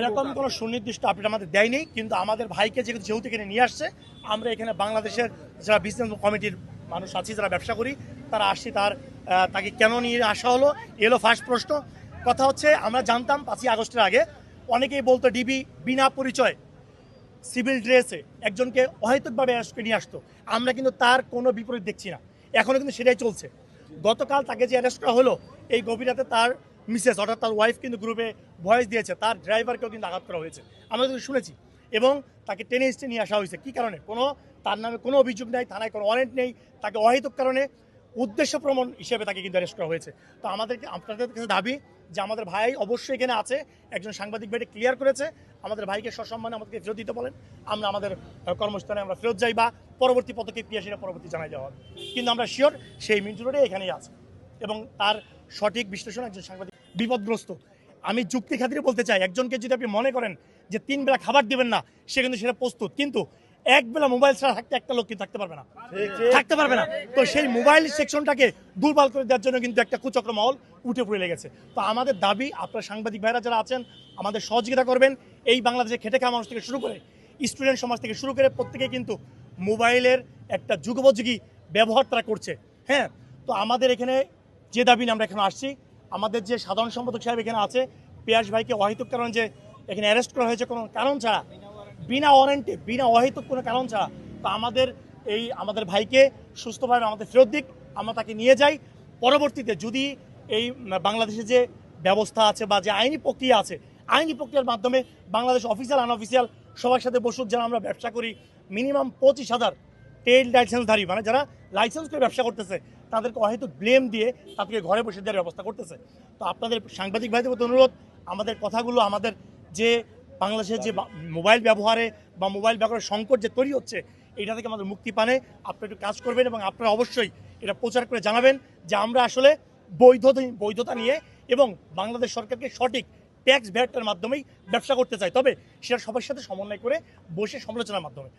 এরকম কোনো সুনির্দিষ্ট আপডেট আমাদের দেয়নি, কিন্তু আমাদের ভাইকে যেহেতু যেহেতু এখানে নিয়ে আসছে, আমরা এখানে বাংলাদেশের যারা বিজনেস কমিটির মানুষ আছি, যারা ব্যবসা করি, তারা আসছি তার তাকে কেন নিয়ে আসা হলো এলো ফার্স্ট প্রশ্ন। কথা হচ্ছে, আমরা জানতাম পাঁচই আগস্টের আগে, অনেকেই বলতো ডিবি বিনা পরিচয় সিভিল ড্রেসে একজনকে অহেতুকভাবে নিয়ে আসতো। আমরা কিন্তু তার কোনো বিপরীত দেখছি না। এখনও কিন্তু সেটাই চলছে। গতকাল তাকে যে অ্যারেস্ট করা হলো, এই গভীরাতে তার মিসেস অর্থাৎ তার ওয়াইফ কিন্তু গ্রুপে ভয়েস দিয়েছে, তার ড্রাইভারকেও কিন্তু আঘাত করা হয়েছে। আমরা কিন্তু শুনেছি। এবং তাকে টেনে স্টে নিয়ে আসা হয়েছে। কী কারণে? কোনো, তার নামে কোনো অভিযোগ নেই, থানায় কোনো ওয়ারেন্ট নেই, তাকে অহেতুক কারণে উদ্দেশ্য প্রমাণ হিসেবে তাকে কিন্তু অ্যারেস্ট করা হয়েছে। তো আমাদেরকে, আপনাদের কাছে দাবি যে আমাদের ভাই অবশ্যই এখানে আছে, একজন সাংবাদিক ভাইটা ক্লিয়ার করেছে, আমাদের ভাইকে সসম্মানে আমাদেরকে ফেরত দিতে বলেন। আমরা আমাদের কর্মস্থানে আমরা ফেরত যাই বা পরবর্তী পদক্ষেপ কী সেটা পরবর্তী জানাই দেওয়া হবে। কিন্তু আমরা শিওর সেই মিন্টু রোডে এখানেই আছে। এবং তার সঠিক বিশ্লেষণ একজন সাংবাদিক বিপদগ্রস্ত। আমি যুক্তি খাতিরে বলতে চাই একজনকে যদি আপনি মনে করেন যে তিন বেলা খাবার দিবেন না সে কিন্তু সেটা প্রস্তুত। কিন্তু এক বেলা মোবাইল ছাড়া থাকতে একটা লোক কিন্তু থাকতে পারবে না? থাকতে পারবে না। তো সেই মোবাইল সেকশনটাকে দুর্বল করে দেওয়ার জন্য কিন্তু একটা কুচক্র মহল উঠে পড়ে লেগেছে। তো আমাদের দাবি আপনার সাংবাদিক ভাইরা যারা আছেন আমাদের সহযোগিতা করবেন। এই বাংলাদেশে খেটে খাওয়া মানুষ থেকে শুরু করে স্টুডেন্ট সমাজ থেকে শুরু করে প্রত্যেকে কিন্তু মোবাইলের একটা যুগোপযোগী ব্যবহার তারা করছে। হ্যাঁ তো আমাদের এখানে যে দাবি আমরা এখানে আসছি, আমাদের যে সাধারণ সম্পাদক সাহেব এখানে আছে, পিয়াস ভাইকে অহেতুক কারণ যে এখানে অ্যারেস্ট করা হয়েছে কোনো কারণ ছাড়া, বিনা ওয়ারেন্টে বিনা অহেতুক কোনো কারণ ছাড়া, তো আমাদের এই আমাদের ভাইকে সুস্থভাবে আমাদের ফেরত দিক, আমরা তাকে নিয়ে যাই। পরবর্তীতে যদি এই বাংলাদেশে যে ব্যবস্থা আছে বা যে আইনি প্রক্রিয়া আছে, আইনি প্রক্রিয়ার মাধ্যমে বাংলাদেশ অফিসিয়াল আনঅফিসিয়াল সবার সাথে বসুক যারা আমরা ব্যবসা করি মিনিমাম পঁচিশ হাজার টেল লাইসেন্সধারী মানে যারা লাইসেন্স করে ব্যবসা করতেছে, তাদেরকে অহেতুক ব্লেম দিয়ে তাদেরকে ঘরে বসে দেওয়ার ব্যবস্থা করতেছে। তো আপনাদের সাংবাদিক ভাইদের প্রতি অনুরোধ, আমাদের কথাগুলো, আমাদের যে বাংলাদেশের যে মোবাইল ব্যবহারে বা মোবাইল ব্যবহারের সংকট যে তৈরি হচ্ছে, এটা থেকে আমাদের মুক্তি পানে। আপনারা একটু কাজ করবেন এবং আপনারা অবশ্যই এটা প্রচার করে জানাবেন যে আমরা আসলে বৈধ বৈধতা নিয়ে এবং বাংলাদেশ সরকারকে সঠিক ট্যাক্স ভ্যাটের মাধ্যমেই ব্যবসা করতে চাই। তবে সেটা সবার সাথে সমন্বয় করে বসে সমালোচনার মাধ্যমে।